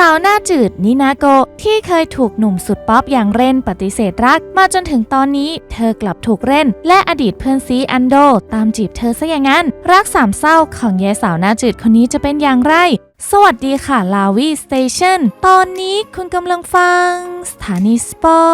สาวหน้าจืดนินาโกที่เคยถูกหนุ่มสุดป๊อปอย่างเรนปฏิเสธรัก มาจนถึงตอนนี้เธอกลับถูกเรนและอดีตเพื่อนซีอันโด ตามจีบเธอซะอย่างนั้น รักสามเศร้าของยายสาวหน้าจืดคนนี้จะเป็นอย่างไร สวัสดีค่ะลาวีสเตชันตอนนี้คุณกำลังฟัง สถานีสปอ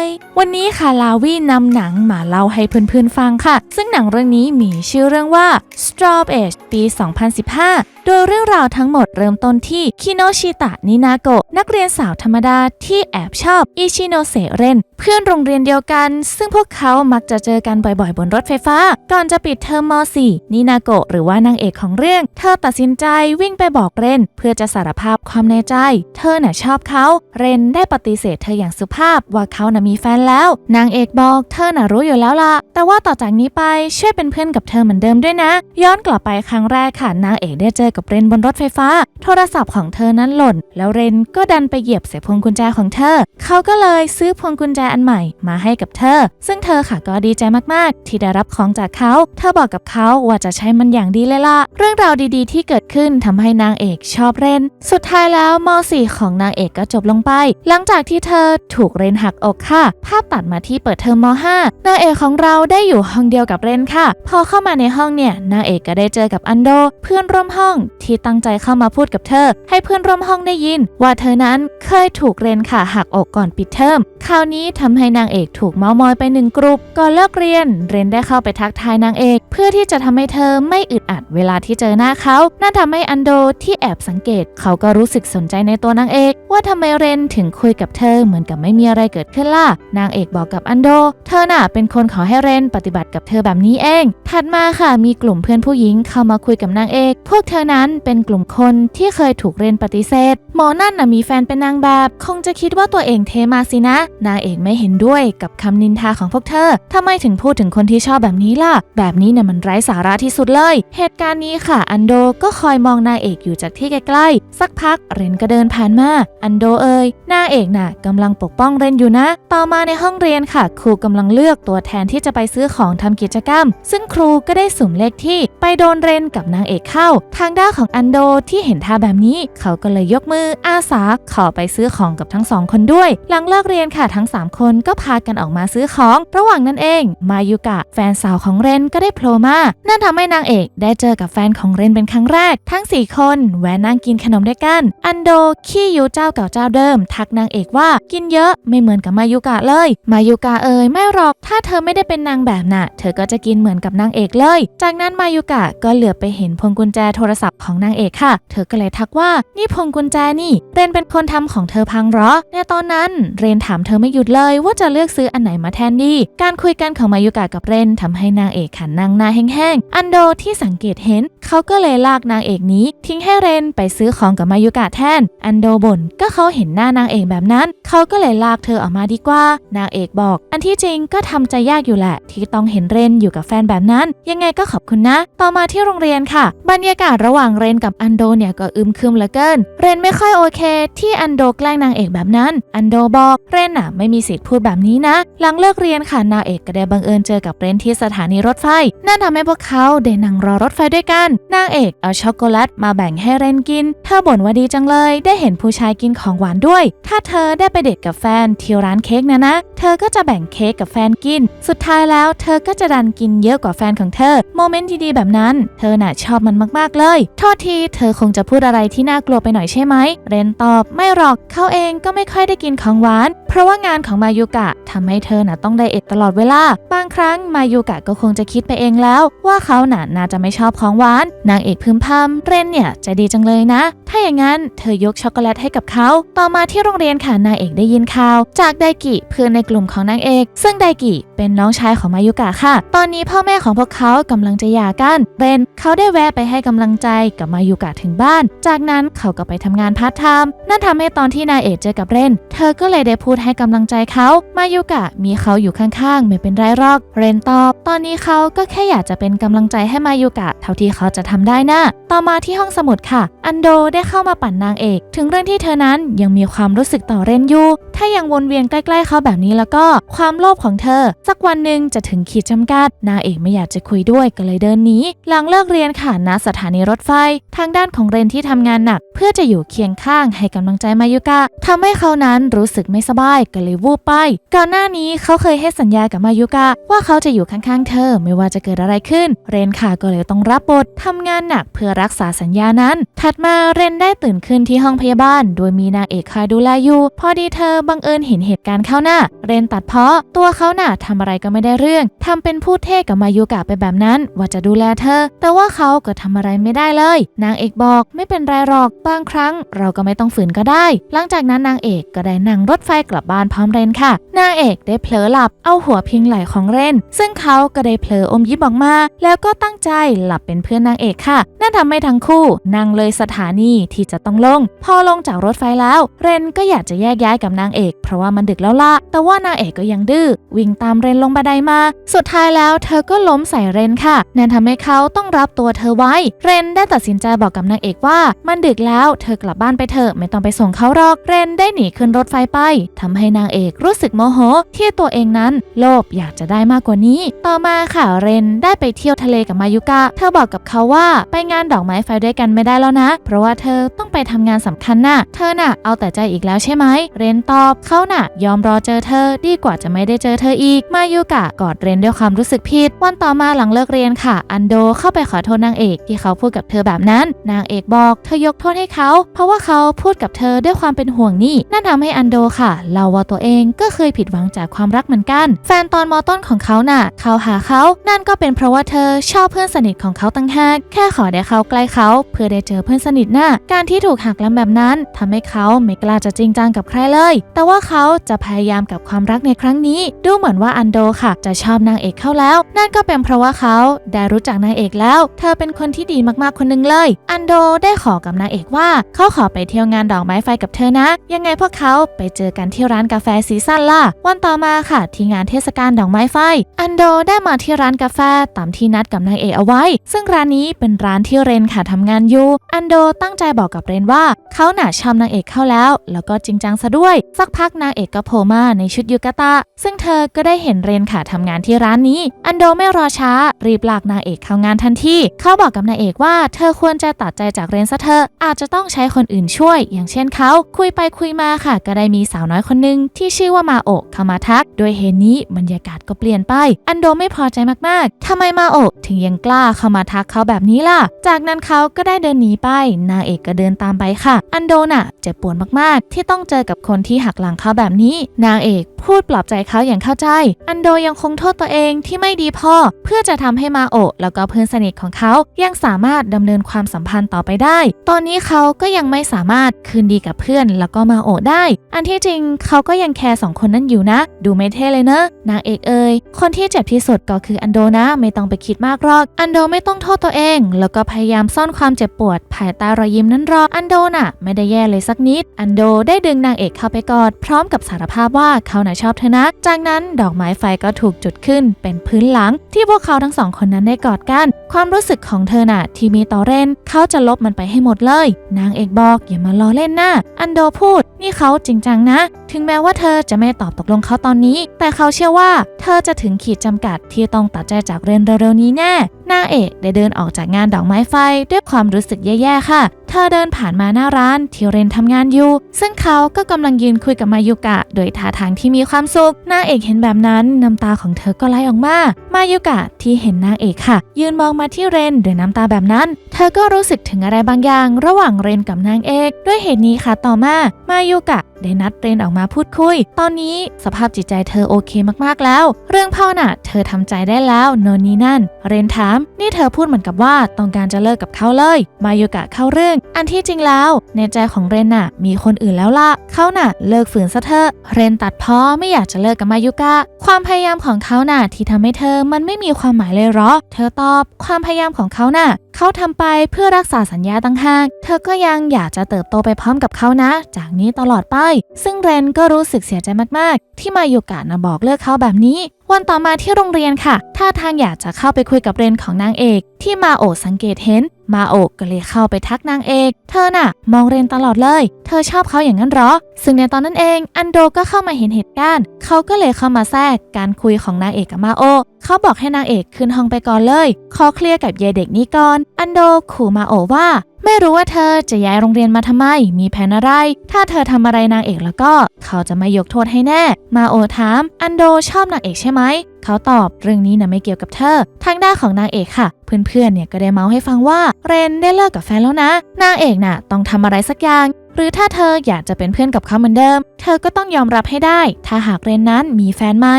ยวันนี้ค่ะลาวีนำหนังมาเล่าให้เพื่อนๆฟังค่ะ ซึ่งหนังเรื่องนี้มีชื่อเรื่องว่า Straw Age ปี 2015โดยเรื่องราวทั้งหมดเริ่มต้นที่คิโนชิตะนินาโกะนักเรียนสาวธรรมดาที่แอบชอบอิชิโนเซเรนเพื่อนโรงเรียนเดียวกัน ซึ่งพวกเขามักจะเจอกันบ่อยๆ บนรถไฟฟ้า ก่อนจะปิดเทอมม .4 นินาโกะหรือว่านางเอกของเรื่อง เธอตัดสินใจวิ่งไปบอกเรนเพื่อจะสารภาพความในใจ เธอน่ะชอบเขาเรนได้ปฏิเสธเธออย่างสุภาพว่าเขาน่ะมีแฟนแล้ว นางเอกบอกเธอน่ะรู้อยู่แล้วล่ะแต่ว่าต่อจากนี้ไปช่วยเป็นเพื่อนกับเธอเหมือนเดิมด้วยนะ ย้อนกลับไปครั้งแรกค่ะนางเอกได้เจอกับเรนบนรถไฟฟ้า โทรศัพท์ของเธอนั้นหล่น แล้วเรนก็ดันไปเหยียบเสียพวงกุญแจของเธอ เขาก็เลยซื้อพวงกุญแจอันใหม่มาให้กับเธอ ซึ่งเธอค่ะก็ดีใจมากๆ ที่ได้รับของจากเขา เธอบอกกับเขาว่าจะใช้มันอย่างดีเลยล่ะ เรื่องราวดีๆ ที่เกิดขึ้นทำให้นางเอกชอบเรน สุดท้ายแล้วม .4 ของนางเอกก็จบลงไป หลังจากที่เธอถูกเรนหักอกค่ะ ภาพตัดมาที่เปิดเทอมม .5 นางเอกของเราได้อยู่ห้องเดียวกับเรนค่ะ พอเข้ามาในห้องเนี่ยนางเอกก็ได้เจอกับอันโด เพื่อนร่วมห้องที่ตั้งใจเข้ามาพูดกับเธอ ให้เพื่อนร่วมห้องได้ยิน ว่าเธอนั้นเคยถูกเรนค่ะหักอกก่อนปิดเทอมคราวนี้ทำให้นางเอกถูกเมามอยไปหนึ่งกลุ่มก่อนเลิกเรียน เรนได้เข้าไปทักทายนางเอก เพื่อที่จะทำให้เธอไม่อึดอัดเวลาที่เจอหน้าเขา นั่นทำให้อันโดที่แอบสังเกต เขาก็รู้สึกสนใจในตัวนางเอก ว่าทำไมเรนถึงคุยกับเธอเหมือนกับไม่มีอะไรเกิดขึ้นล่ะ นางเอกบอกกับอันโด เธอน่ะเป็นคนขอให้เรนปฏิบัติกับเธอแบบนี้เอง ถัดมาค่ะมีกลุ่มเพื่อนผู้หญิงเข้ามาคุยกับนางเอก พวกเธอนั้นเป็นกลุ่มคนที่เคยถูกเรนปฏิเสธ หมอนั่นน่ะมีแฟนเป็นนางแบบ คงจะคิดว่าตัวเองเทมาสินะ นางเอกไม่เห็นด้วยกับคำนินทาของพวกเธอทำไมถึงพูดถึงคนที่ชอบแบบนี้ล่ะ แบบนี้เนี่ยมันไร้สาระที่สุดเลย เหตุการณ์นี้ค่ะ อันโดก็คอยมองนางเอกอยู่จากที่ใกล้ๆ สักพักเรนก็เดินผ่านมา อันโดเอ่ยนางเอกน่ะกำลังปกป้องเรนอยู่นะ ต่อมาในห้องเรียนค่ะ ครูกำลังเลือกตัวแทนที่จะไปซื้อของทำกิจกรรม ซึ่งครูก็ได้สุ่มเลขที่ ไปโดนเรนกับนางเอกเข้า ทางด้านาของอันโดที่เห็นท่าแบบนี้ เขาก็เลยยกมืออาสาขอไปซื้อของกับทั้งสองคนด้วย หลังเลิกเรียนค่ะทั้ง 3 คนก็พากันออกมาซื้อของ ระหว่างนั้นเอง มายุกะ แฟนสาวของเรนก็ได้โผล่มา นั่นทำให้นางเอกได้เจอกับแฟนของเรนเป็นครั้งแรก ทั้ง 4 คนแวะนั่งกินขนมด้วยกัน อันโดขี้ยุเจ้าเก่าเจ้าเดิม ทักนางเอกว่ากินเยอะไม่เหมือนกับมายุกะเลย มายุกะเอ่ยไม่หรอก ถ้าเธอไม่ได้เป็นนางแบบน่ะ เธอก็จะกินเหมือนกับนางเอกเลย จากนั้นมายุกะก็เหลือบไปเห็นพวงกุญแจโทรศัพท์ของนางเอกค่ะ เธอก็เลยทักว่านี่พงกุญแจนี่เรนเป็นคนทำของเธอพังหรอ ในตอนนั้นเรนถามเธอไม่หยุดเลยว่าจะเลือกซื้ออันไหนมาแทนดี การคุยกันของมายุกะกับเรนทำให้นางเอกขันนางหน้าแห้งๆ อันโดที่สังเกตเห็น เขาก็เลยลากนางเอกนี้ ทิ้งให้เรนไปซื้อของกับมายุกะแทน อันโดบ่นก็เขาเห็นหน้านางเอกแบบนั้น เขาก็เลยลากเธอออกมาดีกว่า นางเอกบอก อันที่จริงก็ทำใจยากอยู่แหละ ที่ต้องเห็นเรนอยู่กับแฟนแบบนั้น ยังไงก็ขอบคุณนะ ต่อมาที่โรงเรียนค่ะ บรรยากาศระหว่างเรนกับอันโดเนี่ยก็อึมครึมเหลือเกิน เรนไม่ค่อยโอเค ที่อันโดแกล้งนางเอกแบบนั้น อันโดบอกเรนน่ะไม่มีสิทธิ์พูดแบบนี้นะ หลังเลิกเรียนค่ะนางเอกก็ได้บังเอิญเจอกับเรนที่สถานีรถไฟ นั่นทำให้พวกเขาได้นั่งรอรถไฟด้วยกัน นางเอกเอาช็อกโกแลตมาแบ่งให้เรนกิน เธอบ่นว่าดีจังเลย ได้เห็นผู้ชายกินของหวานด้วย ถ้าเธอได้ไปเดทกับแฟนที่ร้านเค้กนะนะ เธอก็จะแบ่งเค้กกับแฟนกิน สุดท้ายแล้ว เธอก็จะดันกินเยอะกว่าแฟนของเธอ โมเมนต์ดีๆแบบนั้น เธอน่ะชอบมันมากๆเลยโทษที เธอคงจะพูดอะไรที่น่ากลัวไปหน่อยใช่ไหม เรนตอบ ไม่หรอก เขาเองก็ไม่ค่อยได้กินของหวาน เพราะว่างานของมายุกะทำให้เธอน่ะต้องไดเอทตลอดเวลา บางครั้งมายุกะก็คงจะคิดไปเองแล้ว ว่าเขาน่ะน่าจะไม่ชอบของหวาน นางเอกพึมพำเรนเนี่ยจะดีจังเลยนะ ถ้าอย่างนั้นเธอยกช็อกโกแลตให้กับเขา ต่อมาที่โรงเรียนค่ะนางเอกได้ยินข่าว จากไดกิเพื่อนในกลุ่มของนางเอก ซึ่งไดกิเป็นน้องชายของมายุกะค่ะ ตอนนี้พ่อแม่ของพวกเขากำลังจะหย่ากันเรนเขาได้แวะไปให้กำลังใจกับมายุกะถึงบ้าน จากนั้นเขาก็ไปทำงานพาร์ทไทม์นั่นทำให้ตอนที่นายเอกเจอกับเรนเธอก็เลยได้พูดให้กำลังใจเขามายุกะมีเขาอยู่ข้างๆ ไม่เป็นไรหรอก เรนตอบ ตอนนี้เขาก็แค่อยากจะเป็นกำลังใจให้มายุกะ เท่าที่เขาจะทำได้นะ ต่อมาที่ห้องสมุดค่ะ อันโดได้เข้ามาปั่นนางเอก ถึงเรื่องที่เธอนั้นยังมีความรู้สึกต่อเรนอยู่ ถ้ายังวนเวียนใกล้ๆเขาแบบนี้แล้วก็ความโลภของเธอ สักวันหนึ่งจะถึงขีดจำกัด นางเอกไม่อยากจะคุยด้วยก็เลยเดินหนีหลังเลิกเรียนค่ะณสถานีรถไฟ ทางด้านของเรนที่ทำงานหนัก เพื่อจะอยู่เคียงข้างให้กำลังใจมายุกะทำให้เขานั้นรู้สึกไม่สบายก็เลยวูบไปก่อนหน้านี้เขาเคยให้สัญญากับมายุกะว่าเขาจะอยู่ข้างๆ เธอไม่ว่าจะเกิดอะไรขึ้น เรนค่ะก็เลยต้องรับบททำงานหนักเพื่อรักษาสัญญานั้น ถัดมาเรนได้ตื่นขึ้นที่ห้องพยาบาล โดยมีนางเอกคอยดูแลอยู่พอดีเธอบบังเอิญเห็นเหตุการณ์เข้าหน้า เรนตัดเพาะ ตัวเขาน่ะทำอะไรก็ไม่ได้เรื่องทำเป็นพูดเท่กับมายุกะไปแบบนั้น ว่าจะดูแลเธอ แต่ว่าเขาก็ทำอะไรไม่ได้เลย นางเอกบอกไม่เป็นไรหรอกบางครั้ง เราก็ไม่ต้องฝืนก็ได้ หลังจากนั้นนางเอกก็ได้นั่งรถไฟกลับบ้านพร้อมเรนค่ะ นางเอกได้เผลอหลับเอาหัวพิงไหล่ของเรน ซึ่งเขาก็ได้เผลออมยิ้มออกมา แล้วก็ตั้งใจหลับเป็นเพื่อนนางเอกค่ะ นั่นทำให้ทั้งคู่นั่งเลยสถานีที่จะต้องลง พอลงจากรถไฟแล้ว เรนก็อยากจะแยกย้ายกับนางเอก เพราะว่ามันดึกแล้วล่ะ แต่ว่านางเอกก็ยังดื้อวิ่งตามเรนลงบันไดมา สุดท้ายแล้วเธอก็ล้มใส่เรนค่ะ นั่นทำให้เขาต้องรับตัวเธอไว้ เรนได้ตัดสินใจบอกกับนางเอกว่า มันดึกแล้วเธอกลับบ้านไปเถอะไม่ต้องไปส่งเขาหรอก เรนได้หนีขึ้นรถไฟไปทำให้นางเอกรู้สึกโมโห ที่ตัวเองนั้นโลภอยากจะได้มากกว่านี้ ต่อมาค่ะเรนได้ไปเที่ยวทะเลกับมายุกะ เธอบอกกับเขาว่าไปงานดอกไม้ไฟด้วยกันไม่ได้แล้วนะ เพราะว่าเธอต้องไปทำงานสำคัญน่ะ เธอน่ะเอาแต่ใจอีกแล้วใช่ไหม เรนตอบอบเขาน่ะ ยอมรอเจอเธอดีกว่าจะไม่ได้เจอเธออีก มายุกะกอดเรนด้วยความรู้สึกผิด วันต่อมาหลังเลิกเรียนค่ะ อันโดเข้าไปขอโทษนางเอกที่เขาพูดกับเธอแบบนั้น นางเอกบอกเธอยกโทษให้เขา เพราะว่าเขาพูดกับเธอด้วยความเป็นห่วงนี่นั่นทำให้อันโดค่ะเล่าว่าตัวเองก็เคยผิดหวังจากความรักเหมือนกัน แฟนตอนมอต้นของเขาน่ะ เขาหาเขา นั่นก็เป็นเพราะว่าเธอชอบเพื่อนสนิทของเขาตั้งหากแค่ขอได้เขาใกล้เขา เพื่อได้เจอเพื่อนสนิทหน่ะการที่ถูกหักลังแบบนั้นทำให้เขาไม่กล้าจะจริงจังกับใครเลยแต่ว่าเขาจะพยายามกับความรักในครั้งนี้ ดูเหมือนว่าอันโดค่ะ จะชอบนางเอกเข้าแล้ว นั่นก็เป็นเพราะว่าเขาได้รู้จักนางเอกแล้ว เธอเป็นคนที่ดีมากๆคนหนึงเลย อันโดได้ขอกับนางเอกว่า เขาขอไปเที่ยวงานดอกไม้ไฟกับเธอนะ ยังไงพวกเขาไปเจอกันที่ร้านกาแฟซีซั่นล่ะ วันต่อมาค่ะ ที่งานเทศกาลดอกไม้ไฟ อันโดได้มาที่ร้านกาแฟตามที่นัดกับนางเอกเอาไว้ ซึ่งร้านนี้เป็นร้านที่เรนค่ะทำงานอยู่ อันโดตั้งใจบอกกับเรนว่า เขาหน่าชอบนางเอกเข้าแล้ว แล้วก็จริงจังซะด้วยสักพักนางเอกก็โผล่มาในชุดยูกาตะซึ่งเธอก็ได้เห็นเรนค่ะทำงานที่ร้านนี้ อันโดไม่รอช้า รีบลากนางเอกเข้างานทันทีเขาบอกกับนางเอกว่าเธอควรจะตัดใจจากเรนซะเถอะอาจจะต้องใช้คนอื่นช่วย อย่างเช่นเขาคุยไปคุยมาค่ะ ก็ได้มีสาวน้อยคนหนึ่งที่ชื่อว่ามาโอะเข้ามาทัก โดยเหตุนี้บรรยากาศก็เปลี่ยนไป อันโดไม่พอใจมากๆทำไมมาโอะถึงยังกล้าเข้ามาทักเขาแบบนี้ล่ะ จากนั้นเขาก็ได้เดินหนีไปนางเอกก็เดินตามไปค่ะ อันโดน่ะเจ็บปวดมากๆ ที่ต้องเจอกับคนที่หักหลังเขาแบบนี้ นางเอกพูดปลอบใจเขาอย่างเข้าใจ อันโดยังคงโทษตัวเองที่ไม่ดีพอ เพื่อจะทำให้มาโอะแล้วก็เพื่อนสนิทของเขายังสามารถดำเนินความสัมพันธ์ต่อไปได้ ตอนนี้เขาก็ยังไม่สามารถคืนดีกับเพื่อนแล้วก็มาโอะได้ อันที่จริงเขาก็ยังแคร์สองคนนั้นอยู่นะ ดูไม่เท่เลยเนอะนางเอกเอ่ยคนที่เจ็บที่สุดก็คืออันโดนะ ไม่ต้องไปคิดมากหรอก อันโดไม่ต้องโทษตัวเอง แล้วก็พยายามซ่อนความเจ็บปวด ภายใต้รอยยิ้มนั้นรออันโดน่ะ ไม่ได้แย่เลยสักนิด อันโดได้ดึงนางเอกเข้าไปกอดพร้อมกับสารภาพว่าเขาน่ะชอบเธอนะจากนั้นดอกไม้ไฟก็ถูกจุดขึ้นเป็นพื้นหลัง ที่พวกเขาทั้งสองคนนั้นได้กอดกัน ความรู้สึกของเธอน่ะ ที่มีต่อเรนเขาจะลบมันไปให้หมดเลย นางเอกบอกอย่ามาล้อเล่นนะอันโดพูด นี่เขาจริงจังนะ ถึงแม้ว่าเธอจะไม่ตอบตกลงเขาตอนนี้ แต่เขาเชื่อว่า เธอจะถึงขีดจำกัดที่ต้องตัดใจจากเรนเร็วๆนี้แน่างเอกได้เดินออกจากงานดอกไม้ไฟด้วยความรู้สึกแย่ๆค่ะ เธอเดินผ่านมาหน้าร้านที่เรนทำงานอยู่ ซึ่งเขาก็กำลังยืนคุยกับมายุกะ โดยท่าทางที่มีความสุข นางเอกเห็นแบบนั้นน้ำตาของเธอก็ไหลออกมา มายุกะที่เห็นนางเอกค่ะ ยืนมองมาที่เรนด้วยน้ำตาแบบนั้น เธอก็รู้สึกถึงอะไรบางอย่าง ระหว่างเรนกับนางเอก ด้วยเหตุนี้ค่ะต่อมา มายุกะ ได้นัดเรนออกมาพูดคุย ตอนนี้สภาพจิตใจเธอโอเคมากๆแล้ว เรื่องพ่อน่ะ เธอทำใจได้แล้วโนนนี่นั่น เรนถาม นี่เธอพูดเหมือนกับว่าต้องการจะเลิกกับเขาเลย มายุกะเข้าเรื่อง อันที่จริงแล้ว ในใจของเรนน่ะ มีคนอื่นแล้วล่ะเขาน่ะ เลิกฝืนซะเถอะเรนตัดพ้อไม่อยากจะเลิกกับมายุกะ ความพยายามของเขาน่ะ ที่ทำให้เธอมันไม่มีความหมายเลยหรอ เธอตอบความพยายามของเขาน่ะเขาทำไปเพื่อรักษาสัญญาตั้งหากเธอก็ยังอยากจะเติบโตไปพร้อมกับเขานะ จากนี้ตลอดไป ซึ่งเรนก็รู้สึกเสียใจมากๆ ที่มายุกะนะบอกเลิกเขาแบบนี้ วันต่อมาที่โรงเรียนค่ะ ท่าทางอยากจะเข้าไปคุยกับเรนของนางเอก ที่มาโอสังเกตเห็น มาโอก็เลยเข้าไปทักนางเอก เธอน่ะ มองเรนตลอดเลย เธอชอบเขาอย่างนั้นหรอ ซึ่งในตอนนั้นเอง อันโดก็เข้ามาเห็นเหตุการณ์ เขาก็เลยเข้ามาแทรกการคุยของนางเอกกับมาโอ เขาบอกให้นางเอกขึ้นห้องไปก่อนเลย ขอเคลียร์กับยายเด็กนี้ก่อน อันโดขู่มาโอว่า ไม่รู้ว่าเธอจะย้ายโรงเรียนมาทำไม มีแผนอะไร ถ้าเธอทำอะไรนางเอกแล้วก็ เขาจะไม่ยกโทษให้แน่ มาโอถาม อันโดชอบนางเอกใช่ไหม เขาตอบเรื่องนี้นะไม่เกี่ยวกับเธอ ทางด้านของนางเอกค่ะ เพื่อนๆเนี่ยก็ได้เมาส์ให้ฟังว่า เรนได้เลิกกับแฟนแล้วนะ นางเอกน่ะต้องทำอะไรสักอย่าง หรือถ้าเธออยากจะเป็นเพื่อนกับเขาเหมือนเดิม เธอก็ต้องยอมรับให้ได้ ถ้าหากเรนนั้นมีแฟนใหม่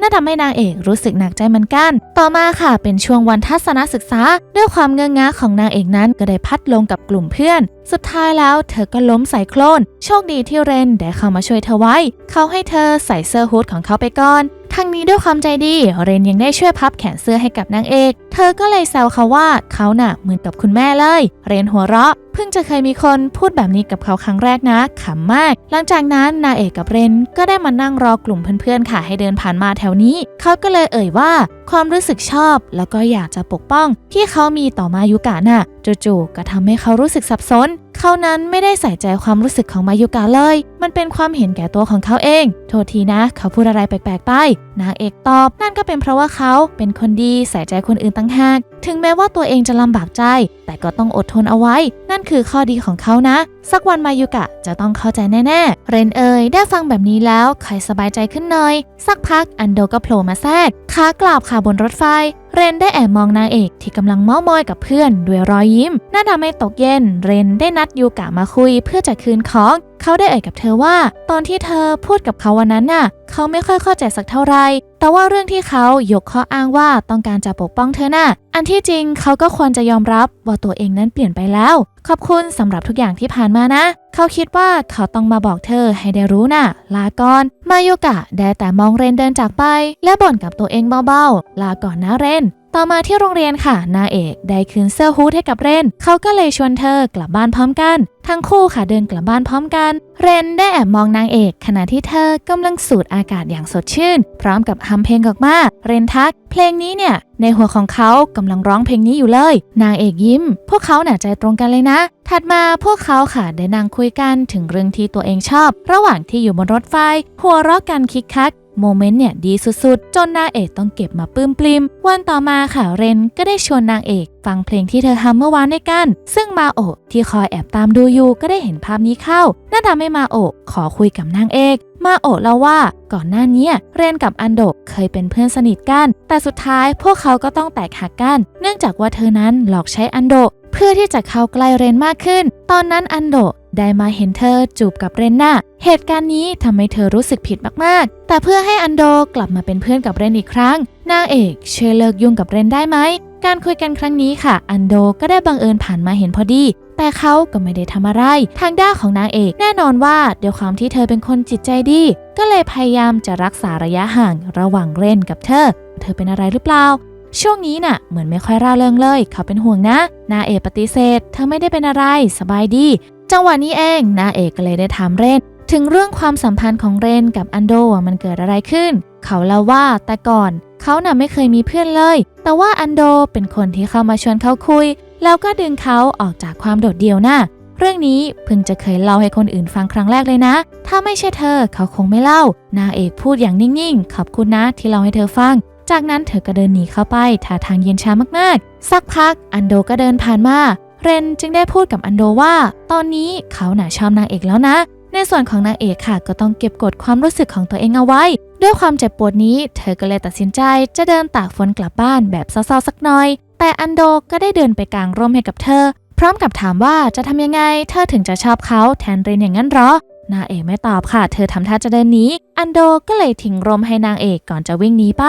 น่าทำให้นางเอกรู้สึกหนักใจเหมือนกัน ต่อมาค่ะเป็นช่วงวันทัศนศึกษา ด้วยความเงื้องาของนางเอกนั้นก็ได้พัดลงกับกลุ่มเพื่อน สุดท้ายแล้วเธอก็ล้มใส่โคลน โชคดีที่เรนได้เข้ามาช่วยเธอไว้ เขาให้เธอใส่เสื้อฮูดของเขาไปก่อนทั้งนี้ด้วยความใจดี เรนยังได้ช่วยพับแขนเสื้อให้กับนางเอก เธอก็เลยแซวเขาว่าเขาหน่ะเหมือนกับคุณแม่เลย เรนหัวเราะ พิ่งจะเคยมีคนพูดแบบนี้กับเขาครั้งแรกนะขำมาก หลังจากนั้นนาเอกกับเรนก็ได้มานั่งรอกลุ่มเพื่อนๆค่ะให้เดินผ่านมาแถวนี้ เขาก็เลยเอ่ยว่า ความรู้สึกชอบ แล้วก็อยากจะปกป้อง ที่เขามีต่อมายุกะน่ะจู่ๆก็ทำให้เขารู้สึกสับสน เขานั้นไม่ได้ใส่ใจความรู้สึกของมายุกะเลย มันเป็นความเห็นแก่ตัวของเขาเอง โทษทีนะ เขาพูดอะไรแปลกๆไป นางเอกตอบ นั่นก็เป็นเพราะว่าเขาเป็นคนดีใส่ใจคนอื่นตั้งหาก ถึงแม้ว่าตัวเองจะลำบากใจ แต่ก็ต้องอดทนเอาไว้ นั่นคือข้อดีของเขานะ สักวันมายุกะจะต้องเข้าใจแน่ๆ เรนเอยได้ฟังแบบนี้แล้วใครสบายใจขึ้นหน่อย สักพักอันโดก็โผล่มาแทรกขากลาบค่ะบนรถไฟเรนได้แอบมองนางเอกที่กำลังเม้ามอยกับเพื่อนด้วยรอยยิ้มน่าทำให้ตกเย็น เรนได้นัดยูกะมาคุยเพื่อจะคืนของ เขาได้เอ่ยกับเธอว่า ตอนที่เธอพูดกับเขาวันนั้นน่ะ เขาไม่ค่อยเข้าใจสักเท่าไหร่แต่ว่าเรื่องที่เขายกข้ออ้างว่าต้องการจะปกป้องเธอน่ะ อันที่จริงเขาก็ควรจะยอมรับว่าตัวเองนั้นเปลี่ยนไปแล้ว ขอบคุณสำหรับทุกอย่างที่ผ่านมานะ เขาคิดว่าเขาต้องมาบอกเธอให้ได้รู้น่ะ ลาก่อน มาโยกะได้แต่มองเรนเดินจากไป และบ่นกับตัวเองเบาๆ ลาก่อนนะเรน ต่อมาที่โรงเรียนค่ะ นาเอกได้คืนเสื้อฮูดให้กับเรน เขาก็เลยชวนเธอกลับบ้านพร้อมกัน ทั้งคู่ค่ะเดินกลับบ้านพร้อมกัน เรนได้แอบมองนางเอก ขณะที่เธอกำลังสูดอากาศอย่างสดชื่น พร้อมกับฮัมเพลงออกมา เรนทัก เพลงนี้เนี่ย ในหัวของเขากำลังร้องเพลงนี้อยู่เลย นางเอกยิ้ม พวกเขาหน่าใจตรงกันเลยนะ ถัดมาพวกเขาค่ะได้นั่งคุยกันถึงเรื่องที่ตัวเองชอบ ระหว่างที่อยู่บนรถไฟหัวเราะกันคิกคัก โมเมนต์เนี่ยดีสุดๆ จนนางเอกต้องเก็บมาปลื้มปลิม วันต่อมาค่ะเรนก็ได้ชวนนางเอก ฟังเพลงที่เธอทำเมื่อวานด้วยกัน ซึ่งมาโอะที่คอยแอบตามดูอยู่ก็ได้เห็นภาพนี้เข้าน่าทำให้มาโอะขอคุยกับนางเอกมาโอะเล่าว่าก่อนหน้านี้เรนกับอันโดะเคยเป็นเพื่อนสนิทกัน แต่สุดท้ายพวกเขาก็ต้องแตกหักกัน เนื่องจากว่าเธอนั้นหลอกใช้อันโด เพื่อที่จะเข้าใกล้เรนมากขึ้น ตอนนั้นอันโด ได้มาเห็นเธอจูบกับเรนน่ะเหตุการณ์นี้ทำให้เธอรู้สึกผิดมากๆ แต่เพื่อให้อันโดกลับมาเป็นเพื่อนกับเรนอีกครั้ง นางเอกช่วยเลิกยุ่งกับเรนได้ไหม การคุยกันครั้งนี้ค่ะ อันโดก็ได้บังเอิญผ่านมาเห็นพอดี แต่เขาก็ไม่ได้ทำอะไร ทางด้านของนางเอกแน่นอนว่าด้วยความที่เธอเป็นคนจิตใจดี ก็เลยพยายามจะรักษาระยะห่างระหว่างเรนกับเธอ เธอเป็นอะไรหรือเปล่าช่วงนี้น่ะเหมือนไม่ค่อยร่าเริงเลย เขาเป็นห่วงนะ นาเอกปฏิเสธ เธอไม่ได้เป็นอะไรสบายดี จังหวะนี้เองนาเอกก็เลยได้ถามเรนถึงเรื่องความสัมพันธ์ของเรนกับอันโดว่ามันเกิดอะไรขึ้น เขาเล่าว่าแต่ก่อนเขาน่ะไม่เคยมีเพื่อนเลย แต่ว่าอันโดเป็นคนที่เข้ามาชวนเขาคุย แล้วก็ดึงเขาออกจากความโดดเดี่ยวน่ะเรื่องนี้เพิ่งจะเคยเล่าให้คนอื่นฟังครั้งแรกเลยนะ ถ้าไม่ใช่เธอเขาคงไม่เล่า นางเอกพูดอย่างนิ่งๆ ขอบคุณนะที่เล่าให้เธอฟัง จากนั้นเธอก็เดินหนีเข้าไปท่าทางเย็นชามากๆ สักพักอันโดก็เดินผ่านมา เรนจึงได้พูดกับอันโดว่า ตอนนี้เขาหน่าชอบนางเอกแล้วนะ ในส่วนของนางเอกค่ะ ก็ต้องเก็บกดความรู้สึกของตัวเองเอาไว้ ด้วยความเจ็บปวดนี้ เธอก็เลยตัดสินใจจะเดินตากฝนกลับบ้านแบบเศร้าๆสักหน่อย แต่อันโดก็ได้เดินไปกลางร่มให้กับเธอ พร้อมกับถามว่าจะทำยังไง เธอถึงจะชอบเขาแทนเรนอย่างนั้นหรอนางเอกไม่ตอบค่ะ เธอทำท่าจะเดินหนี อันโดก็เลยทิ้งร่มให้นางเอกก่อนจะวิ่งหนีไป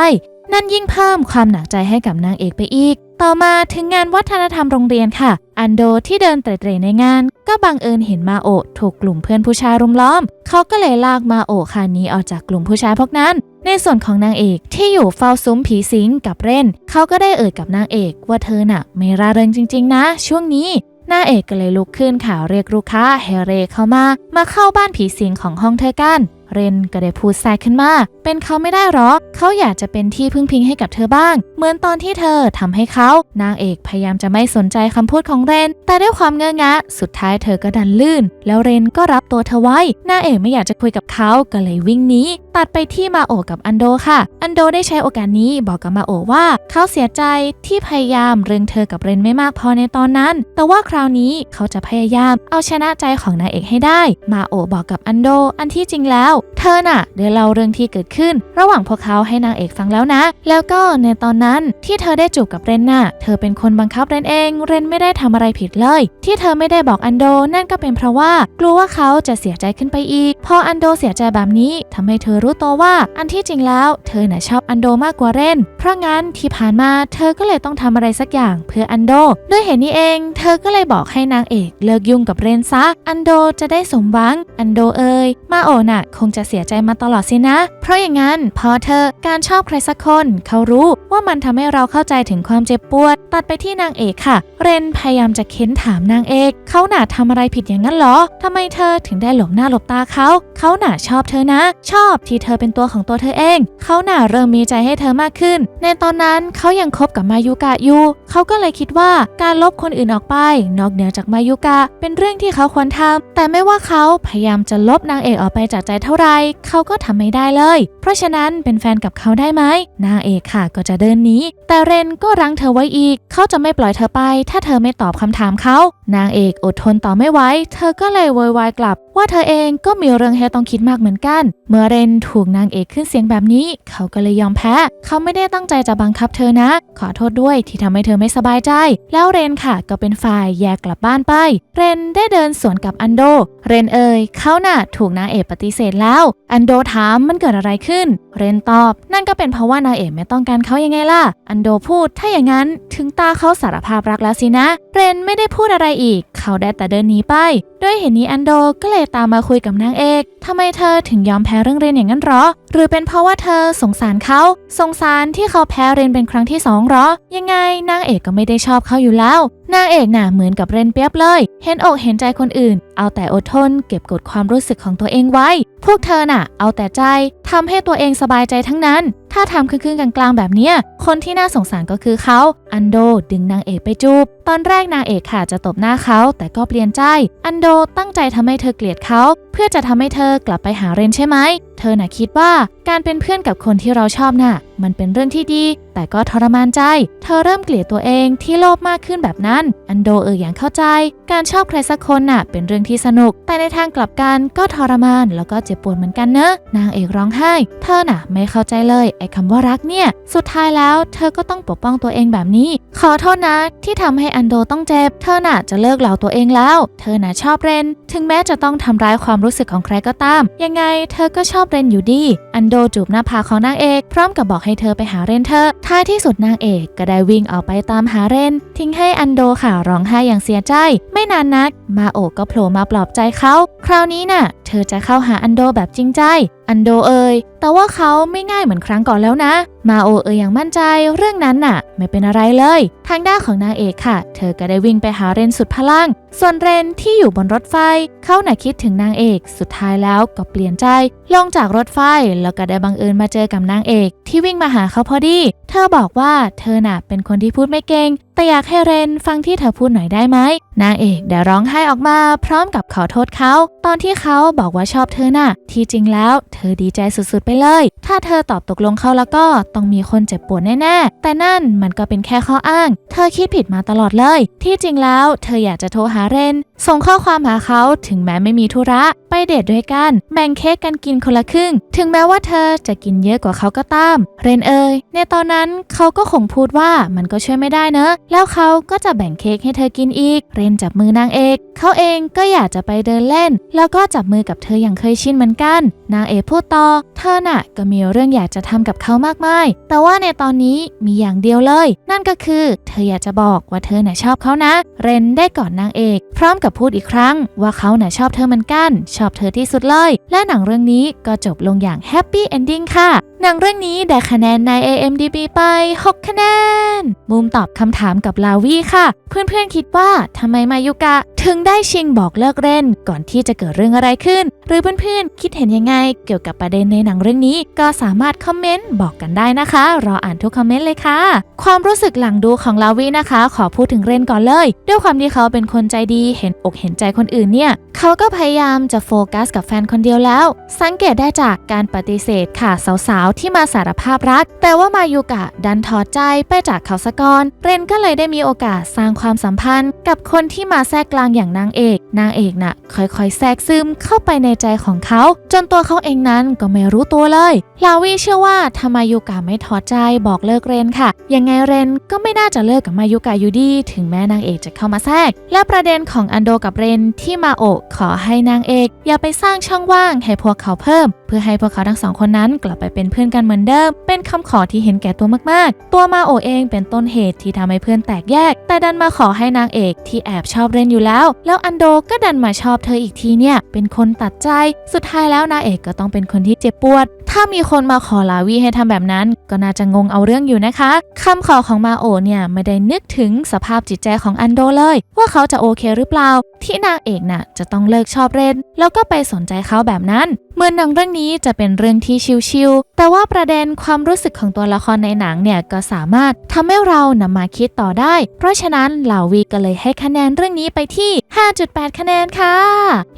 นั่นยิ่งเพิ่มความหนักใจให้กับนางเอกไปอีก ต่อมาถึงงานวัฒนธรรมโรงเรียนค่ะ อันโดที่เดินเตร่ในงาน ก็บังเอิญเห็นมาโอถูกกลุ่มเพื่อนผู้ชายรุมล้อม เขาก็เลยลากมาโอค่ะหนีออกจากกลุ่มผู้ชายพวกนั้น ในส่วนของนางเอกที่อยู่เฝ้าซุ้มผีสิงกับเร่นเขาก็ได้เอ่ยกับนางเอกว่าเธอน่ะ ไม่ร่าเริงจริง ๆ นะ ช่วงนี้นางเอกก็เลยลุกขึ้นค่ะเรียกลูกค้าให้เรเข้ามา มาเข้าบ้านผีสิงของห้องเธอกัน เรนก็ได้พูดแทรกขึ้นมา เป็นเขาไม่ได้หรอ เขาอยากจะเป็นที่พึ่งพิงให้กับเธอบ้าง เหมือนตอนที่เธอทำให้เขา นางเอกพยายามจะไม่สนใจคำพูดของเรน แต่ด้วยความเงอะงะ สุดท้ายเธอก็ดันลื่น แล้วเรนก็รับตัวเธอไว้ นางเอกไม่อยากจะคุยกับเขา ก็เลยวิ่งหนีตัดไปที่มาโอกับอันโดค่ะ อันโดได้ใช้โอกาสนี้บอกกับมาโอว่า เขาเสียใจที่พยายามเรื่องเธอกับเรนไม่มากพอในตอนนั้น แต่ว่าคราวนี้เขาจะพยายามเอาชนะใจของนางเอกให้ได้ มาโอบอกกับอันโด อันที่จริงแล้วเธอน่ะได้เล่าเรื่องที่เกิดขึ้น ระหว่างพวกเขาให้นางเอกฟังแล้วนะ แล้วก็ในตอนนั้นที่เธอได้จูบกับเรนน่ะ เธอเป็นคนบังคับเรนเอง เรนไม่ได้ทำอะไรผิดเลย ที่เธอไม่ได้บอกอันโดนั่นก็เป็นเพราะว่ากลัวว่าเขาจะเสียใจขึ้นไปอีก พออันโดเสียใจแบบนี้ทำให้เธอรู้ตัวว่า อันที่จริงแล้วเธอน่ะชอบอันโดมากกว่าเรน เพราะงั้นที่ผ่านมาเธอก็เลยต้องทำอะไรสักอย่างเพื่ออันโด ด้วยเหตุนี้เอง เธอก็เลยบอกให้นางเอกเลิกยุ่งกับเรนซะ อันโดจะได้สมหวัง อันโดเอ่ยมาโอน่ะคงจะเสียใจมาตลอดสินะ เพราะอย่างนั้นพอเธอการชอบใครสักคน เขารู้ว่ามันทำให้เราเข้าใจถึงความเจ็บปวด ตัดไปที่นางเอกค่ะ เรนพยายามจะเค้นถามนางเอก เขาหน่าทำอะไรผิดอย่างนั้นเหรอทำไมเธอถึงได้หลบหน้าหลบตาเขา เขาหน่าชอบเธอนะ ชอบที่เธอเป็นตัวของตัวเธอเอง เขาหน่าเริ่มมีใจให้เธอมากขึ้น ในตอนนั้นเขายังคบกับมายุกะอยู่เขาก็เลยคิดว่าการลบคนอื่นออกไป นอกเหนือจากมายุกะเป็นเรื่องที่เขาควรทำแต่ไม่ว่าเขาพยายามจะลบนางเอกออกไปจากใจเท่าไรเขาก็ทำไม่ได้เลย เพราะฉะนั้นเป็นแฟนกับเขาได้ไหมนางเอกค่ะก็จะเดินหนีแต่เรนก็รั้งเธอไว้อีก เขาจะไม่ปล่อยเธอไป ถ้าเธอไม่ตอบคำถามเขา นางเอกอดทนต่อไม่ไหวเธอก็เลยโวยวายกลับ ว่าเธอเองก็มีเรื่องให้ต้องคิดมากเหมือนกัน เมื่อเรนถูกนางเอกขึ้นเสียงแบบนี้ เขาก็เลยยอมแพ้ เขาไม่ได้ตั้งใจจะบังคับเธอนะ ขอโทษด้วยที่ทำให้เธอไม่สบายใจ แล้วเรนค่ะก็เป็นฝ่ายแยกกลับบ้านไป เรนได้เดินสวนกับอันโด เรนเอ่ยเขาน่ะถูกนางเอกปฏิเสธแล้วอันโดถามมันเกิดอะไรขึ้น เรนตอบ นั่นก็เป็นเพราะว่านาเอกไม่ต้องการเขายังไงล่ะ อันโดพูด ถ้าอย่างนั้น ถึงตาเขาสารภาพรักแล้วสินะ เรนไม่ได้พูดอะไรอีก เขาได้แต่เดินหนีไป ด้วยเหตุนี้อันโดก็เลยตามมาคุยกับนางเอกทำไมเธอถึงยอมแพ้เรื่องเรียนอย่างนั้นหรอ หรือเป็นเพราะว่าเธอสงสารเขาสงสารที่เขาแพ้เรียนเป็นครั้งที่สองหรอ ยังไงนางเอกก็ไม่ได้ชอบเขาอยู่แล้ว นางเอกน่ะเหมือนกับเรนเปียบเลย เห็นอกเห็นใจคนอื่น เอาแต่อดทน เก็บกดความรู้สึกของตัวเองไว้ พวกเธอน่ะ เอาแต่ใจทำให้ตัวเองสบายใจทั้งนั้นถ้าทำครึ่งๆกลางๆแบบเนี้ย คนที่น่าสงสารก็คือเขา อันโดดึงนางเอกไปจูบ ตอนแรกนางเอกค่ะจะตบหน้าเขา แต่ก็เปลี่ยนใจ อันโดตั้งใจทำให้เธอเกลียดเขา เพื่อจะทำให้เธอกลับไปหาเรนใช่ไหม เธอน่ะคิดว่าการเป็นเพื่อนกับคนที่เราชอบน่ะ มันเป็นเรื่องที่ดี แต่ก็ทรมานใจ เธอเริ่มเกลียดตัวเองที่โลภมากขึ้นแบบนั้น อันโดเอออย่างเข้าใจ การชอบใครสักคนน่ะ เป็นเรื่องที่สนุก แต่ในทางกลับกันก็ทรมานแล้วก็เจ็บปวดเหมือนกันเนอะนางเอกร้องไห้ เธอน่ะ ไม่เข้าใจเลยไอ้คำว่ารักเนี่ย สุดท้ายแล้ว เธอก็ต้องปกป้องตัวเองแบบนี้ ขอโทษนะ ที่ทำให้อันโดต้องเจ็บ เธอน่ะจะเลิกเหล่าตัวเองแล้ว เธอน่ะชอบเรน ถึงแม้จะต้องทำร้ายความรู้สึกของใครก็ตาม ยังไง เธอก็ชอบเรนอยู่ดี อันโดจูบหน้าผากของนางเอก พร้อมกับบอกให้เธอไปหาเรนเธอ ท้ายที่สุดนางเอกก็ได้วิ่งออกไปตามหาเรน ทิ้งให้อันโดค่ะร้องไห้อย่างเสียใจ ไม่นานนัก มาโอกก็โผล่มาปลอบใจเขา คราวนี้น่ะ เธอจะเข้าหาอันโดแบบจริงใจ อันโดเอ่ยแต่ว่าเขาไม่ง่ายเหมือนครั้งก่อนแล้วนะ มาโอเอ่ยอย่างมั่นใจเรื่องนั้นน่ะ ไม่เป็นอะไรเลย ทางด้านของนางเอกค่ะ เธอก็ได้วิ่งไปหาเรนสุดพลัง ส่วนเรนที่อยู่บนรถไฟ เขาหน่ะคิดถึงนางเอก สุดท้ายแล้วก็เปลี่ยนใจ ลงจากรถไฟแล้วก็ได้บังเอิญมาเจอกับนางเอก ที่วิ่งมาหาเขาพอดี เธอบอกว่าเธอน่ะเป็นคนที่พูดไม่เก่ง แต่อยากให้เรนฟังที่เธอพูดหน่อยได้ไหม นางเอกได้ร้องไห้ออกมา พร้อมกับขอโทษเขา ตอนที่เขาบอกว่าชอบเธอน่ะ ที่จริงแล้วเธอดีใจสุดๆไปเลย ถ้าเธอตอบตกลงเขาแล้วก็ต้องมีคนเจ็บปวดแน่ๆ แต่นั่นมันก็เป็นแค่ข้ออ้าง เธอคิดผิดมาตลอดเลย ที่จริงแล้วเธออยากจะโทรหาเรน ส่งข้อความหาเขาถึงแม้ไม่มีธุระ ไปเดทด้วยกัน แบ่งเค้กกันกินคนละครึ่ง ถึงแม้ว่าเธอจะกินเยอะกว่าเขาก็ตาม เรนเอยในตอนนั้นเขาก็คงพูดว่ามันก็ช่วยไม่ได้เนอะแล้วเขาก็จะแบ่งเค้กให้เธอกินอีก เรนจับมือนางเอก เขาเองก็อยากจะไปเดินเล่น แล้วก็จับมือกับเธออย่างเคยชินเหมือนกัน นางเอกพูดต่อ เธอน่ะ ก็มีเรื่องอยากจะทำกับเขามากมาย แต่ว่าในตอนนี้มีอย่างเดียวเลย นั่นก็คือ เธออยากจะบอกว่าเธอน่ะชอบเขานะ เรนได้กอดนางเอก พร้อมกับพูดอีกครั้ง ว่าเขาน่ะชอบเธอเหมือนกัน ชอบเธอที่สุดเลย และหนังเรื่องนี้ก็จบลงอย่างแฮปปี้เอนดิ้งค่ะ หนังเรื่องนี้ได้คะแนนใน AMDB ไป 6 คะแนน มุมตอบคำถามกับลาวีค่ะ เพื่อนๆคิดว่าทำไมมายุกะ ถึงได้ชิงบอกเลิกเล่น ก่อนที่จะเกิดเรื่องอะไรขึ้น หรือเพื่อนๆคิดเห็นยังไง เกี่ยวกับประเด็นในหนังเรื่องนี้ ก็สามารถคอมเมนต์บอกกันได้นะคะ รออ่านทุกคอมเมนต์เลยค่ะ ความรู้สึกหลังดูของลาวีนะคะ ขอพูดถึงเรนก่อนเลย ด้วยความที่เขาเป็นคนใจดีเห็นอกเห็นใจคนอื่นเนี่ยเขาก็พยายามจะโฟกัสกับแฟนคนเดียวแล้ว สังเกตได้จากการปฏิเสธค่ะสาวที่มาสารภาพรัก แต่ว่ามายุกะดันถอดใจไปจากเขาสะกอน เรนก็เลยได้มีโอกาสสร้างความสัมพันธ์ กับคนที่มาแทรกกลางอย่างนางเอก นางเอกน่ะค่อยๆ แทรกซึมเข้าไปในใจของเขา จนตัวเขาเองนั้นก็ไม่รู้ตัวเลยลาวีเชื่อว่าถ้ามายุกะไม่ถอดใจบอกเลิกเรนค่ะ ยังไงเรนก็ไม่น่าจะเลิกกับมายุกะอยู่ดีถึงแม้นางเอกจะเข้ามาแทรก และประเด็นของอันโดกับเรนที่มาโอะขอให้นางเอก อย่าไปสร้างช่องว่างให้พวกเขาเพิ่ม เพื่อให้พวกเขาทั้งสองคนนั้นกลับไปเป็นเพื่อนกันเหมือนเดิม เป็นคำขอที่เห็นแก่ตัวมากๆ ตัวมาโอเองเป็นต้นเหตุที่ทำให้เพื่อนแตกแยก แต่ดันมาขอให้นางเอกที่แอบชอบเรนอยู่แล้ว แล้วอันโดก็ดันมาชอบเธออีกทีเนี่ย เป็นคนตัดใจ สุดท้ายแล้วนางเอกก็ต้องเป็นคนที่เจ็บปวด ถ้ามีคนมาขอลาวีให้ทำแบบนั้น ก็น่าจะงงเอาเรื่องอยู่นะคะคำขอของมาโอเนี่ยไม่ได้นึกถึงสภาพจิตใจของอันโดเลย ว่าเขาจะโอเคหรือเปล่า ที่นางเอกน่ะจะต้องเลิกชอบเรนแล้วก็ไปสนใจเขาแบบนั้น เหมือนหนังเรื่องนี้จะเป็นเรื่องที่ชิวๆแต่ว่าประเด็นความรู้สึกของตัวละครในหนังเนี่ยก็สามารถทำให้เรานำมาคิดต่อได้ เพราะฉะนั้นเหล่าวีก็เลยให้คะแนนเรื่องนี้ไปที่ 5.8 คะแนนค่ะ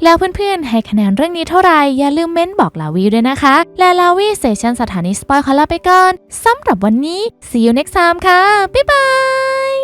แล้วเพื่อนๆ ให้คะแนนเรื่องนี้เท่าไหร่อย่าลืมเม้นบอกลาวีด้วยนะคะ และลาวีเซชันสถานีสปอยขอลาไปก่อนสำหรับวันนี้ see you next time ค่ะ บ๊ายบาย